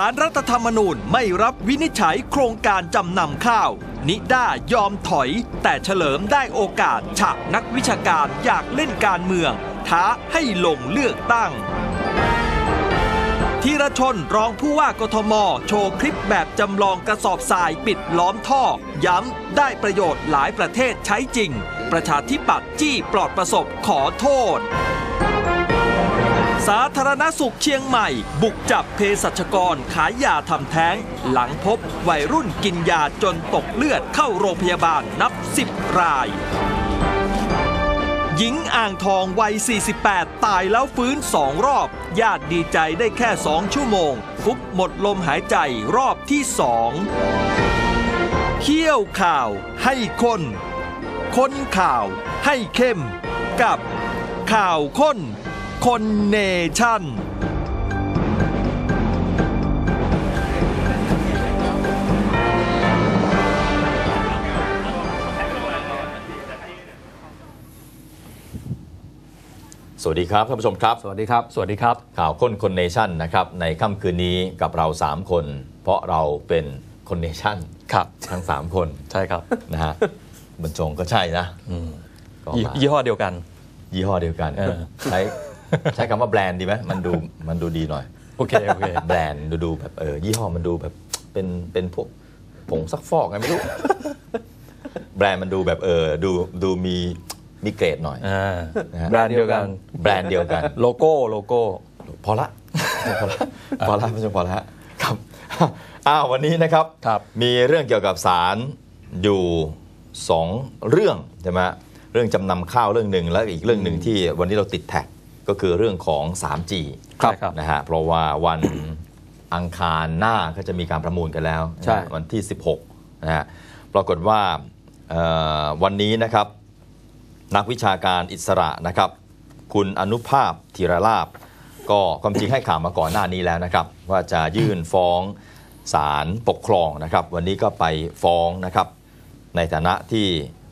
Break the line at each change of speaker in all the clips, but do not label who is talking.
สารรัฐธรรมนูญไม่รับวินิจฉัยโครงการจำนำข้าว นิด้ายอมถอย แต่เฉลิมได้โอกาสฉะนักวิชาการอยากเล่นการเมือง ท้าให้ลงเลือกตั้งธีรชนรองผู้ว่ากทม โชว์คลิปแบบจำลองกระสอบทรายปิดล้อมท่อ ย้ำได้ประโยชน์หลายประเทศใช้จริง ประชาธิปัตย์จี้ปลอดประสบขอโทษ สาธารณสุขเชียงใหม่ บุกจับเภสัชกรขายยาทำแท้ง หลังพบวัยรุ่นกินยาจนตกเลือดเข้าโรงพยาบาลนับ 10 ราย หญิงอ่างทองวัย 48 ตายแล้วฟื้นสองรอบ ญาติดีใจได้แค่ 2 ชั่วโมง ฟุบหมดลมหายใจรอบที่สองเขี้ยวข่าวให้คนค้นข่าวให้เข้มกับข่าวค้น คนเนชั่น
สวัสดีครับท่านผู้ชมครับ
สวัสดีครับ
สวัสดีครับ
ข่าวค้นคนเนชั่นนะครับ ในค่ำคืนนี้กับเรา 3 คน เพราะเราเป็นคนเนชั่น
ครับ
ทั้ง 3 คน
ใช่ครับ
นะฮะบรรจงก็ใช่นะก็
ยี่
มา
ยี่ห้อเดียวกัน
ยี่ห้อเดียวกัน
เออ
ใช้ ใช้คำว่าแบรนด์ดีไหมมันดูมันดูดีหน่อย
โอเค โอเค
แบรนด์ดูดูแบบเออยี่ห้อมันดูแบบเป็นเป็นพวกผงซักฟอกไงไม่รู้ แบรนด์มันดูแบบเออดูดูมีมีเกรดหน่อย
อ่า
นะฮะ
แบรนด์เดียวกัน
แบรนด์เดียวกัน
โลโก้ โลโก้
พอละ พอละพอละไม่ใช่พอละครับอ้าววันนี้นะครับ
ครับ
มีเรื่องเกี่ยวกับสารอยู่สองเรื่องใช่ไหมเรื่องจำนำข้าวเรื่องหนึ่งแล้วอีกเรื่องหนึ่งที่วันนี้เราติดแท็ก ก็คือเรื่องของ 3G
ครับครับ
นะฮะเพราะว่าวันอังคารหน้าก็จะมีการประมูลกันแล้ว
ใช่
นะฮะวันที่ 16นะฮะปรากฏว่าเอ่อวันนี้นะครับนักวิชาการอิสระนะครับ คุณอนุภาพธีรลาบ ก็ความจริงให้ข่าวมาก่อนหน้านี้แล้วนะครับ ว่าจะยื่นฟ้องศาลปกครองนะครับ วันนี้ก็ไปฟ้องนะครับ ในฐานะที่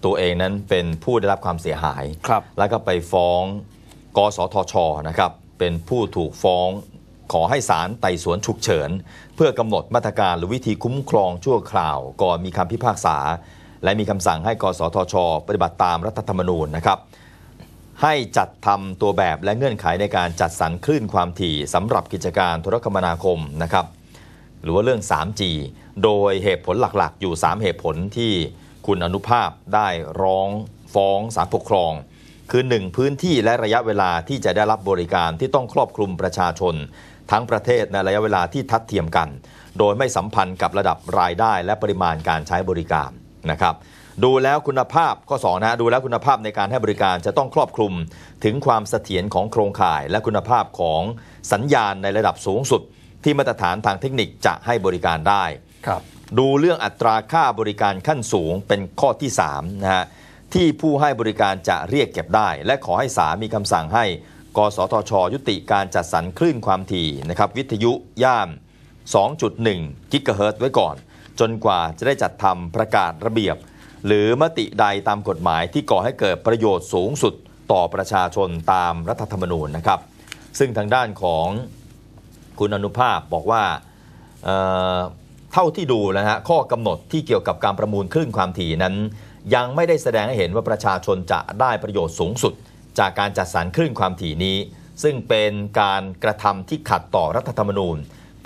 ตัวเองนั้นเป็นผู้ได้รับความเสียหาย
ครับ
แล้วก็ไปฟ้อง กสทชนะครับเป็นผู้ถูกฟ้องขอให้ศาลไต่สวนฉุกเฉิน เพื่อกำหนดมาตรการหรือวิธีคุ้มครองชั่วคราว ก่อนมีคำพิพากษา และมีคำสั่งให้กสทช ปฏิบัติตามรัฐธรรมนูญนะครับให้จัดทำตัวแบบและเงื่อนไขในการจัดสรรคลื่นความถี่สำหรับกิจการโทรคมนาคมนะครับหรือว่าเรื่อง 3G โดยเหตุผลหลักๆ อยู่ 3 เหตุผลที่คุณอนุภาพได้ร้องฟ้องศาลปกครอง คือ 1 พื้นที่และระยะเวลาที่จะได้รับบริการที่ต้องครอบคลุมประชาชน ทั้งประเทศในระยะเวลาที่ทัดเทียมกัน โดยไม่สัมพันธ์กับระดับรายได้และปริมาณการใช้บริการนะครับดูแล้วคุณภาพข้อ2นะดูแล้วคุณภาพในการให้บริการจะต้องครอบคลุมถึงความเสถียรของโครงข่าย และคุณภาพของสัญญาณในระดับสูงสุด ที่มาตรฐานทางเทคนิคจะให้บริการได้
ครับ
ดูเรื่องอัตราค่าบริการขั้นสูงเป็นข้อที่3นะฮะ ที่ผู้ให้บริการจะเรียกเก็บได้ และขอให้ศาลมีคำสั่งให้ กสทช ยุติการจัดสรรคลื่นความถี่นะครับวิทยุย่าน2.1 กิกะเฮิรตซ์ไว้ก่อน จนกว่าจะได้จัดทำประกาศระเบียบ หรือมติใดตามกฎหมายที่ก่อให้เกิดประโยชน์สูงสุดต่อประชาชนตามรัฐธรรมนูญนะครับ ซึ่งทางด้านของคุณอนุภาพบอกว่าเท่าที่ดูนะฮะข้อกำหนดที่เกี่ยวกับการประมูลคลื่นความถี่นั้น ยังไม่ได้แสดงให้เห็นว่าประชาชนจะได้ประโยชน์สูงสุด จากการจัดสรรคลื่นความถี่นี้ ซึ่งเป็นการกระทำที่ขัดต่อรัฐธรรมนูญ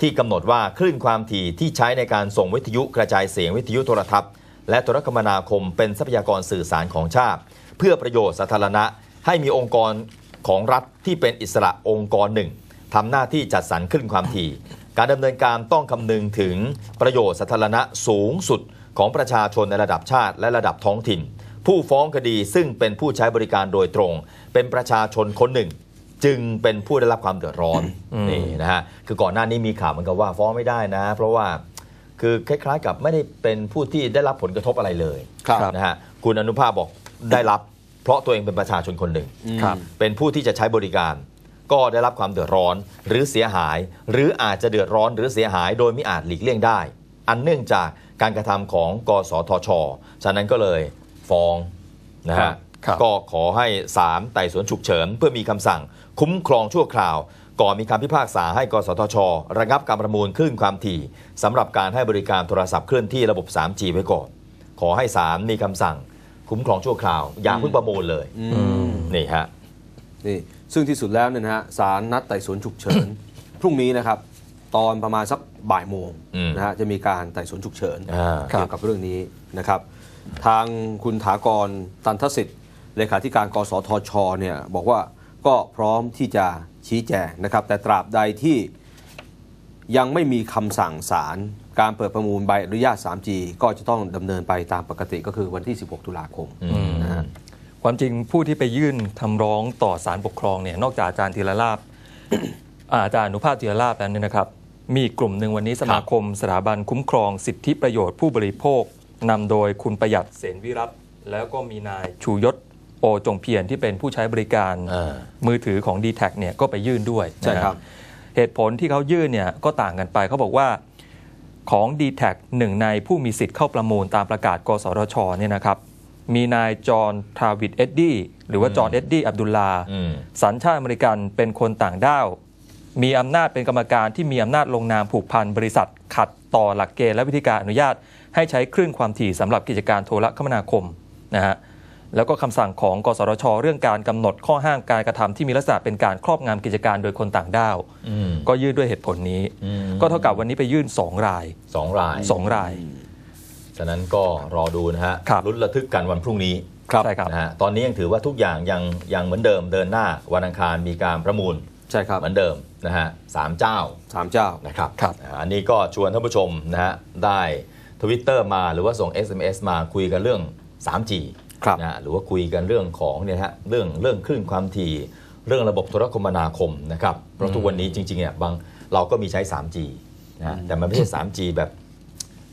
ที่กำหนดว่าคลื่นความถี่ที่ใช้ในการส่งวิทยุกระจายเสียงวิทยุโทรทัศน์ และโทรคมนาคมเป็นทรัพยากรสื่อสารของชาติ เพื่อประโยชน์สาธารณะ ให้มีองค์กรของรัฐที่เป็นอิสระองค์กรหนึ่งทำหน้าที่จัดสรรคลื่นความถี่ การดำเนินการต้องคำนึงถึงประโยชน์สาธารณะสูงสุด ของประชาชนในระดับชาติและระดับท้องถิ่น ผู้ฟ้องคดีซึ่งเป็นผู้ใช้บริการโดยตรง เป็นประชาชนคนหนึ่ง จึงเป็นผู้ได้รับความเดือดร้อนนี่นะฮะคือก่อนหน้านี้มีข่าวเหมือนกับว่าฟ้องไม่ได้นะ เพราะว่าคือคล้ายๆกับไม่ได้เป็นผู้ที่ได้รับผลกระทบอะไรเลย
ครับ
นะฮะคุณอนุภาพบอกได้รับ เพราะตัวเองเป็นประชาชนคนหนึ่ง
ครับ
เป็นผู้ที่จะใช้บริการ ก็ได้รับความเดือดร้อนหรือเสียหาย หรืออาจจะเดือดร้อนหรือเสียหายโดยไม่อาจหลีกเลี่ยงได้ อันเนื่องจากการกระทำของกสทช ฉะนั้นก็เลยฟ้องนะ
ครั
ฮะ
บครับ
ก็ขอให้ศาลไต่สวนฉุกเฉิน เพื่อมีคำสั่งคุ้มครองชั่วคราว ก่อนมีคำพิพากษาให้กสทช ระงับการประมูลคลื่นความถี่สำหรับการให้บริการโทรศัพท์เคลื่อนที่ระบบ 3G ไว้ก่อนขอให้ศาลมีคำสั่งคุ้มครองชั่วคราว อย่าเพิ่งประมูลเลยนี่ฮะ
นี่ซึ่งที่สุดแล้วเนี่ยนะฮะศาลนัดไต่สวนฉุกเฉินพรุ่งนี้นะครับ ตอนประมาณสักบ่ายโมง
อืม
นะฮะจะมีการไต่สวนฉุกเฉิน
อ่า
เกี่ยวกับเรื่องนี้นะครับ ทางคุณถากรตันทสิทธิ์เลขาธิการกสทชเนี่ยบอกว่าก็พร้อมที่จะชี้แจงนะครับ แต่ตราบใดที่ยังไม่มีคำสั่งศาลการเปิดประมูลใบอนุญาต 3G ก็จะต้องดำเนินไปตามปกติก็คือวันที่ 16 ตุลาคมนะฮะ
ความจริงผู้ที่ไปยื่นคำร้องต่อศาลปกครองเนี่ยนอกจากอาจารย์ธีรลาบอาจารย์อนุภาพธีรลาบแล้วเนี่ยนะครับ มีอีกกลุ่มหนึ่งวันนี้สมาคมสถาบันคุ้มครองสิทธิประโยชน์ผู้บริโภคนำโดยคุณประหยัดเสนวิรัตแล้วก็มีนายชูยศโอจงเพียรที่เป็นผู้ใช้บริการ
อ่า
มือถือของ d t แทเนี่ยก็ไปยื่นด้วย
ใช่ครับ
นะฮะเหตุผลที่เขายื่นเนี่ยก็ต่างกันไปเขาบอกว่าของ d t แทหนึ่งในผู้มีสิทธิ์เข้าประมูลตามประกาศ กสทชเนี่ยนะครับ มีนายจอห์นทราวิดเอ็ดดี้หรือว่าจอห์นเอ็ดดี้อับดุลลา
อืม
สัญชาติอเมริกันเป็นคนต่างด้าว มีอำนาจเป็นกรรมการที่มีอำนาจลงนามผูกพันบริษัท ขัดต่อหลักเกณฑ์และวิธีการอนุญาต ให้ใช้คลื่นความถี่สำหรับกิจการโทรคมนาคมนะฮะแล้วก็คำสั่งของกสทช เรื่องการกำหนดข้อห้ามการกระทำที่มีลักษณะเป็นการครอบงำกิจการโดยคนต่างด้าว
อืม
ก็ยื่นด้วยเหตุผลนี้
อืม
ก็เท่ากับวันนี้ไปยื่น 2 ราย
สองราย
2 ราย
ฉะนั้นก็รอดูนะฮะ
ครับ
ลุ้นระทึกกันวันพรุ่งนี้
ใช่ครับ
นะฮะตอนนี้ยังถือว่าทุกอย่างยังยังเหมือนเดิมเดินหน้าวันอังคารมีการประมูล
ใช่ครับ
เหมือนเดิม นะฮะสามเจ้า
สามเจ้า
นะครับ
ครับ
อ่าอันนี้ก็ชวนท่านผู้ชมนะฮะได้ทวิตเตอร์มาหรือว่าส่ง SMS มาคุยกันเรื่อง 3G
ครับ
นะฮะหรือว่าคุยกันเรื่องของเนี่ยฮะเรื่องเรื่องคลื่นความถี่เรื่องระบบโทรคมนาคมนะครับเพราะทุกวันนี้จริงๆเนี่ยบางเราก็มีใช้ 3G นะฮะแต่มันไม่ใช่ 3G แบบ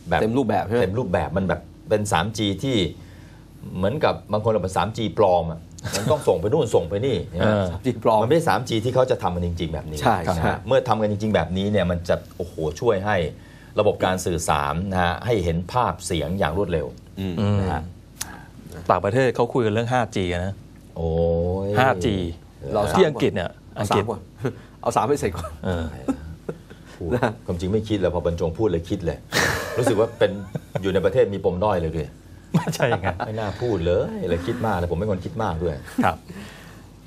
แบบ
เต็มรูปแบบใช่ไหม
เต็มรูปแบบมันแบบเป็น 3G ที่เหมือนกับบางคนเราเป็น 3G ปลอมอะ มันต้องส่งไปนู่นส่งไปนี่ใช่ไหม
เออ
จริงปลอม
มันไม่ใช่ 3G ที่เขาจะทำกันจริง ๆ แบบนี้
ใช่
นะ
ใช่
ฮะเมื่อทำกันจริง ๆ แบบนี้เนี่ยมันจะโอ้โหช่วยให้ระบบการสื่อสารนะฮะให้เห็นภาพเสียงอย่างรวดเร็ว
อืม
นะฮะ
ต่างประเทศเขาคุยกันเรื่อง 5G กันนะ
โอ้ย
5G
เรา
ที่อังกฤษเนี่ย
เอา
อัง
สาก
ฤ
ม
ษ
ก่อนเอาสามไปเสร็จก่อน
เออ
พูดความจริงไม่คิดเลยพอบรรจงพูดเลยคิดเลย รู้สึกว่าเป็นอยู่ในประเทศมีปมด้อยเลยเลย
ไม่ ใช่อย่างนั้น
ไม่น่าพูดเลยเลยคิดมากเลยผมเป็นคนคิดมากด้วย
ครับ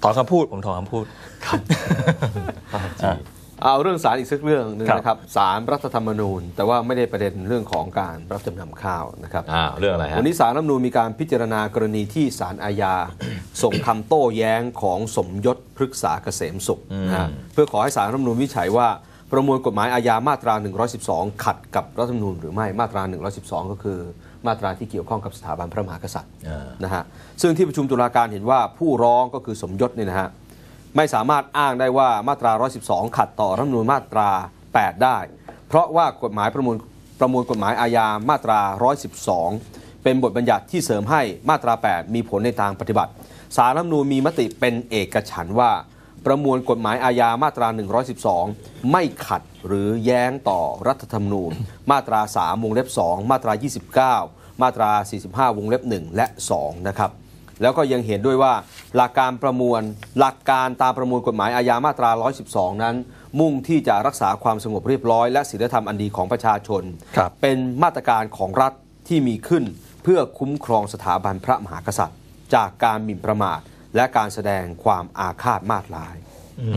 ถอนคำพูดผมถอนคำพูด
5G
เอาเรื่องสารอีกสักเรื่องหนึง
ครับ
นะครับสารรัฐธรรมนูญ แต่ว่าไม่ได้ประเด็นเรื่องของการรับจำนำข้าวนะครับ
อ้าวเรื่องอะไรฮะ
วันนี้สารรัฐธรรมนูญมีการพิจารณากรณีที่สารอาญาส่งคำโต้แย้งของสมยศพฤกษาเกษมสุขนะฮะเพื่อขอให้สารรัฐธรรมนูญวิจัยว่า ประมวลกฎหมายอาญามาตรา 112 ขัดกับรัฐธรรมนูญหรือไม่มาตรา 112 ก็คือ มาตราที่เกี่ยวข้องกับสถาบันพระมหากษัตริย์
อ่า
นะฮะซึ่งที่ประชุมตุลาการเห็นว่าผู้ร้องก็คือสมยศเนี่ยนะฮะไม่สามารถอ้างได้ว่ามาตรา 112 ขัดต่อรัฐธรรมนูญมาตรา 8 ได้ เพราะว่ากฎหมายประมวลประมวลกฎหมายอาญามาตรา 112 เป็นบทบัญญัติที่เสริมให้มาตรา 8 มีผลในทางปฏิบัติ สารรัฐธรรมนูญมีมติเป็นเอกฉันท์ว่า ประมวลกฎหมายอาญามาตรา 112 ไม่ขัดหรือแย้งต่อรัฐธรรมนูญ มาตรา 3 วงเล็บ 2 มาตรา 29 มาตรา 45 วงเล็บ 1 และ 2 นะครับ แล้วก็ยังเห็นด้วยว่าหลักการประมวลหลักการตามประมวลกฎหมายอาญามาตรา 112 นั้น มุ่งที่จะรักษาความสงบเรียบร้อย และศีลธรรมอันดีของประชาชน
ครับ
เป็นมาตรการของรัฐที่มีขึ้น เพื่อคุ้มครองสถาบันพระมหากษัตริย์ จากการหมิ่นประมาท และการแสดงความอาฆาตมาตร้าย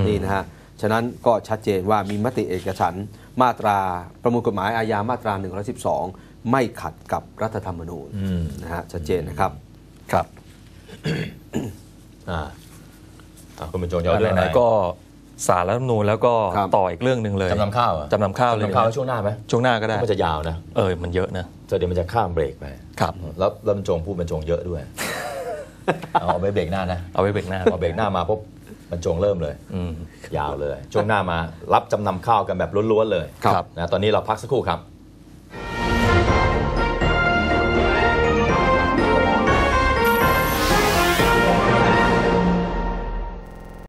นี่นะฮะฉะนั้นก็ชัดเจนว่ามีมติเอกฉันท์มาตราประมวลกฎหมายอาญามาตรา 112 ไม่ขัดกับรัฐธรรมนูญ
อืม
นะฮะชัดเจนนะครับ
ครับ
อ่าอ่าคุณบรรจงจะเอาเรื่อง
ไห
ไห
น
น
ๆก็สารรัฐธรรมนูญแล้วก็
ครับ
ต่ออีกเรื่องหนึ่งเลย
จำนำข้าวเหรอ
จำนำข้าวเลย
จำนำข้าว
นะ
ช่วงหน้าไหม
ช่วงหน้าก็ได้
มันจะยาวนะ
เออมันเยอะนะ
เดี๋ยวมันจะข้ามเบรกไป
ครับ
แล้วแล้วบรรจงพูดบรรจงเยอะด้วย เอาไปเบรกหน้านะ
เอาไว้เบรกหน้า
พอเบรกหน้ามาปุ๊บบรรจงเริ่มเลย
อืม
ยาวเลย ช่วงหน้ามารับจำนำข้าวกันแบบล้วนๆเลย
ครับ
นะตอนนี้เราพักสักครู่ครับ